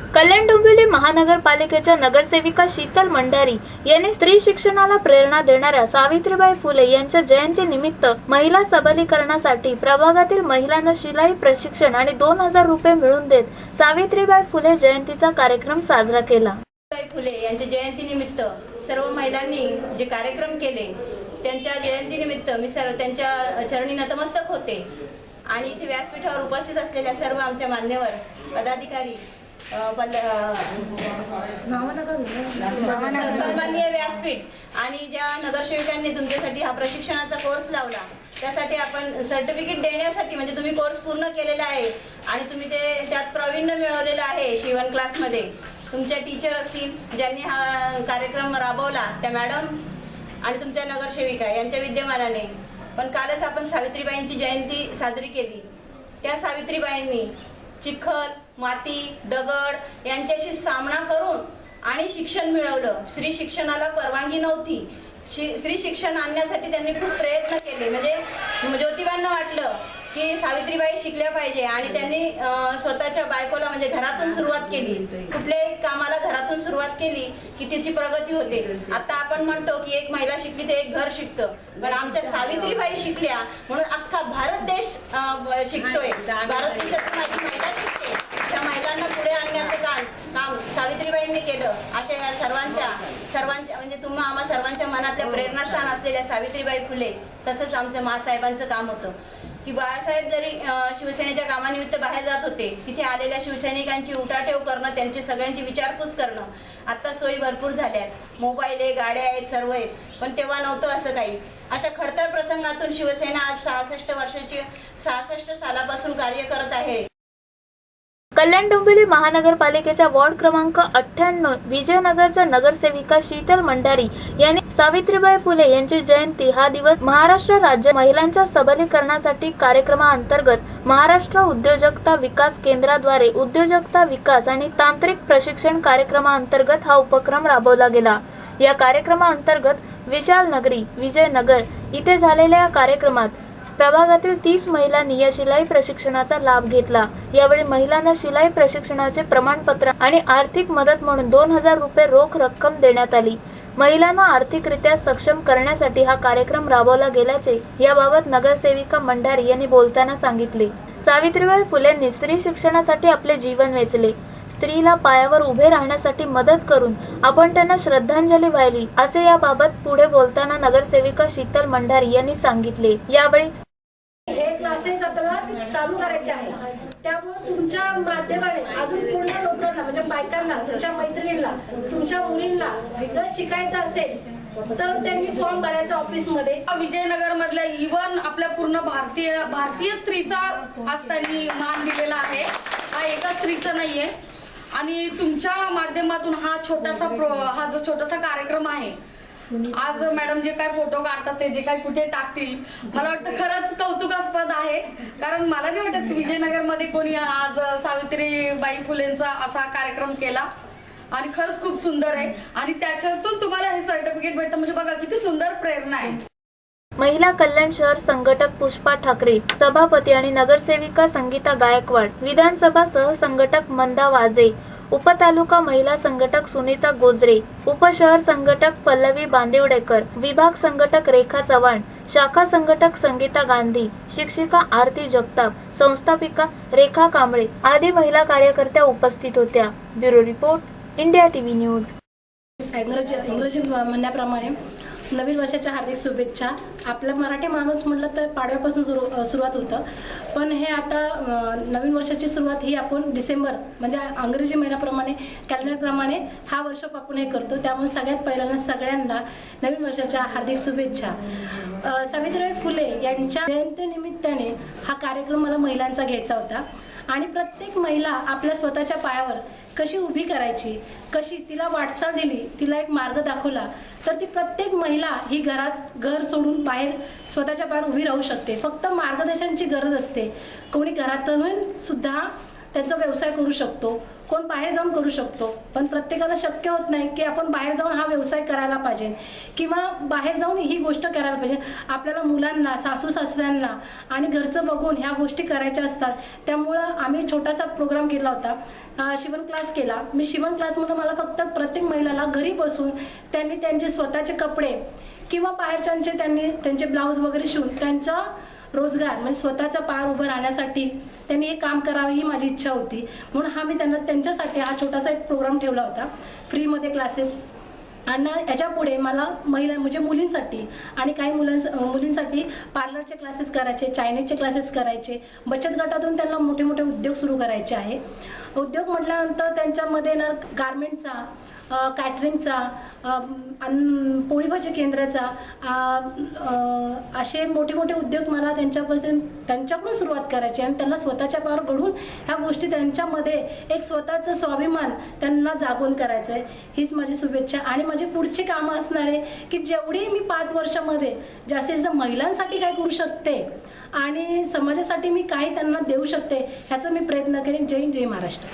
कल्याण डोंबिवली महानगरपालिकेच्या नगरसेविका शीतल मंडारी यांनी स्त्री शिक्षणाला प्रेरणा देणाऱ्या सावित्रीबाई फुले यांच्या जयंती निमित्त महिला सबलीकरणासाठी प्रभागातील महिलांना शिलाई प्रशिक्षण आणि दोन हजार रुपये मिळवून देत सावित्रीबाई फुले जयंतीचा कार्यक्रम साजरा केला. फुले यांच्या जयंतीनिमित्त सर्व महिलांनी जे कार्यक्रम केले त्यांच्या जयंतीनिमित्त मी सर्व त्यांच्या चरणी नतमस्तक होते. आणि इथे व्यासपीठावर उपस्थित असलेल्या सर्व आमच्या मान्यवर पदाधिकारी अ, सन्माननीय व्यासपीठ आणि ज्या नगरसेविकांनी तुमच्यासाठी हा प्रशिक्षणाचा कोर्स लावला त्यासाठी आपण सर्टिफिकेट देण्यासाठी म्हणजे तुम्ही कोर्स पूर्ण केलेला आहे आणि तुम्ही ते त्यात प्रावीण्य मिळवलेलं आहे शिवण क्लासमध्ये तुमच्या टीचर असतील ज्यांनी हा कार्यक्रम राबवला त्या मॅडम आणि तुमच्या नगरसेविका यांच्या विद्यमानाने. पण कालच आपण सावित्रीबाईंची जयंती साजरी केली. त्या सावित्रीबाईंनी चिखल माती दगड यांच्याशी सामना करून आणि शिक्षण मिळवलं. स्त्री शिक्षणाला परवानगी नव्हती. शि स्त्री शिक्षण आणण्यासाठी त्यांनी खूप प्रयत्न केले. म्हणजे ज्योतिबांना वाटलं की सावित्रीबाई शिकल्या पाहिजे आणि त्यांनी स्वतःच्या बायकोला म्हणजे घरातून सुरुवात केली. कुठल्याही कामाला घरातून सुरुवात केली की तिची प्रगती होते. आता आपण म्हणतो की एक महिला शिकली ते एक घर शिकतं. पण आमच्या सावित्रीबाई शिकल्या म्हणून अख्खा भारत देश शिकतोय. भारत देशातून माझी महिला शिकते त्या महिलांना पुढे आणण्याचं काम काम सावित्रीबाईंनी केलं अशा या सर्वांच्या सर्वांच्या म्हणजे तुम्हा आम्हा सर्वांच्या मनातल्या प्रेरणास्थान असलेल्या सावित्रीबाई फुले तसंच आमचं मासाहेबांचं काम होतं. की बाळासाहेब जरी शिवसेनेच्या कामानिमित्त बाहेर जात होते तिथे आलेल्या शिवसैनिकांची उठाठेव करणं त्यांची सगळ्यांची विचारपूस करणं आता सोयी भरपूर झाल्यात. मोबाईल आहे गाड्या आहेत सर्व आहेत. पण तेव्हा नव्हतं असं काही. अशा खडतर प्रसंगातून शिवसेना आज सहासष्ट वर्षाची सहासष्ट सालापासून कार्य करत आहे. कल्याण डोंबिवली महानगरपालिकेच्या वॉर्ड क्रमांक अठ्ठ्याण्णव विजयनगरच्या नगरसेविका शीतल मंडारी यांनी सावित्रीबाई फुले यांची जयंती हा दिवस महाराष्ट्र राज्य महिलांच्या सबलीकरणासाठी कार्यक्रमाअंतर्गत महाराष्ट्र उद्योजकता विकास केंद्राद्वारे उद्योजकता विकास आणि तांत्रिक प्रशिक्षण कार्यक्रमाअंतर्गत हा उपक्रम राबवला गेला. या कार्यक्रमाअंतर्गत विशाल नगरी विजयनगर इथे झालेल्या या कार्यक्रमात प्रभागातील तीस महिलांनी या शिलाई प्रशिक्षणाचा लाभ घेतला. यावेळी महिलांना शिलाई प्रशिक्षणाचे प्रमाणपत्र आणि आर्थिक मदत म्हणून दोन हजार रुपये रोख रक्कम देण्यात आली. महिलांना आर्थिकरित्या सक्षम करण्यासाठी हा कार्यक्रम राबवला गेल्याचे याबाबत नगरसेविका मंडारी यांनी बोलताना सांगितले. सावित्रीबाई फुलेंनी स्त्री शिक्षणासाठी आपले जीवन वेचले. स्त्रीला पायावर उभे राहण्यासाठी मदत करून आपण त्यांना श्रद्धांजली वाहिली असे याबाबत पुढे बोलताना नगरसेविका शीतल मंडारी यांनी सांगितले. यावेळी हे क्लासेस आपल्याला चालू करायचे तुमच्या माध्यमाने अजून पूर्ण लोकांना म्हणजे बायकांना तुमच्या मैत्रिणींना तुमच्या मुलींना जर शिकायचं असेल तर त्यांनी फॉर्म भरायचा ऑफिसमध्ये विजयनगर मधल्या इव्हन आपल्या पूर्ण भारतीय भारतीय स्त्रीचा आज त्यांनी मान दिलेला आहे. हा एका स्त्रीचा नाहीये. आणि तुमच्या माध्यमातून हा छोटासा प्रो हा जो छोटासा कार्यक्रम आहे आज मॅडम जे काय फोटो काढतात ते जे काय कुठे टाकतील मला वाटतं खरंच कौतुकास्पद आहे. कारण मला नाही वाटत विजयनगर विजयनगरमध्ये कोणी आज सावित्रीबाई फुलेंचा असा कार्यक्रम केला. आणि खरंच खूप सुंदर आहे. आणि त्याच्यातून तुम्हाला हे सर्टिफिकेट भेटतं. म्हणजे बघा किती सुंदर प्रेरणा आहे. महिला कल्याण शहर संघटक पुष्पा ठाकरे सभापती आणि नगरसेविका संगीता गायकवाड विधानसभा सहसंघटक मंदा वाजे उपतालुका महिला संघटक सुनीता गोजरे उपशहर संघटक पल्लवी बांदिवडेकर विभाग संघटक रेखा चव्हाण शाखा संघटक संगीता गांधी शिक्षिका आरती जगताप संस्थापिका रेखा कांबळे आदी महिला कार्यकर्त्या उपस्थित होत्या. Bureau report India TV news. इंग्रजी इंग्रजी म्हणण्याप्रमाणे नवीन वर्षाच्या हार्दिक शुभेच्छा. आपला मराठी माणूस म्हटलं तर पाडव्यापासून सुरू सुरुवात होतं. पण हे आता नवीन वर्षाची सुरुवात ही आपण डिसेंबर म्हणजे अंग्रेजी महिन्याप्रमाणे कॅलेंडरप्रमाणे हा वर्ष आपण हे करतो. त्यामुळे सगळ्यात पहिल्यांदा सगळ्यांना नवीन वर्षाच्या हार्दिक शुभेच्छा. सावित्रीबाई फुले यांच्या जयंतीनिमित्ताने हा कार्यक्रम मला महिलांचा घ्यायचा होता. आणि प्रत्येक महिला आपल्या स्वतःच्या पायावर कशी उभी करायची कशी तिला वाटचाल दिली तिला एक मार्ग दाखवला तर ती प्रत्येक महिला ही घरात घर सोडून बाहेर स्वतःच्या पायावर उभी राहू शकते. फक्त मार्गदर्शनाची गरज असते. कोणी घरातून सुद्धा त्यांचा व्यवसाय करू शकतो. कोण बाहेर जाऊन करू शकतो. पण प्रत्येकाला शक्य होत नाही की आपण बाहेर जाऊन हा व्यवसाय करायला पाहिजे किंवा बाहेर जाऊन ही गोष्ट करायला पाहिजे. आपल्याला मुलांना सासू सासऱ्यांना आणि घरचं बघून ह्या गोष्टी करायच्या असतात. त्यामुळं आम्ही छोटासा प्रोग्राम केला होता. शिवण क्लास केला. मी शिवण क्लासमधून मला फक्त प्रत्येक महिलाला घरी बसून त्यांनी त्यांचे स्वतःचे कपडे किंवा बाहेरच्यांचे त्यांनी त्यांचे ब्लाऊज वगैरे शिवून त्यांचा रोजगार म्हणजे स्वतःचा पार उभं राहण्यासाठी त्यांनी हे काम करावं ही माझी इच्छा होती. म्हणून हा मी त्यांना त्यांच्यासाठी हा छोटासा एक प्रोग्राम ठेवला होता. फ्रीमध्ये क्लासेस आणि याच्यापुढे मला महिला म्हणजे मुलींसाठी आणि काही मुलांस मुलींसाठी पार्लरचे क्लासेस करायचे चायनीजचे क्लासेस करायचे. बचत गटातून त्यांना मोठे मोठे उद्योग सुरू करायचे आहे. उद्योग म्हटल्यानंतर त्यांच्यामध्ये ना गारमेंटचा कॅटरिंगचा अन पोळीभाजी केंद्राचा असे मोठे मोठे उद्योग मला त्यांच्यापासून त्यांच्याकडून सुरुवात करायची आणि त्यांना स्वतःच्या पावर घडून ह्या गोष्टी त्यांच्यामध्ये एक स्वतःचं स्वाभिमान त्यांना जागून करायचं आहे हीच माझी शुभेच्छा आणि माझी पुढची कामं असणार आहे की जेवढी मी पाच वर्षामध्ये जास्तीत जास्त महिलांसाठी काय करू शकते आणि समाजासाठी मी काय त्यांना देऊ शकते ह्याचा मी प्रयत्न करेन. जय जय महाराष्ट्र.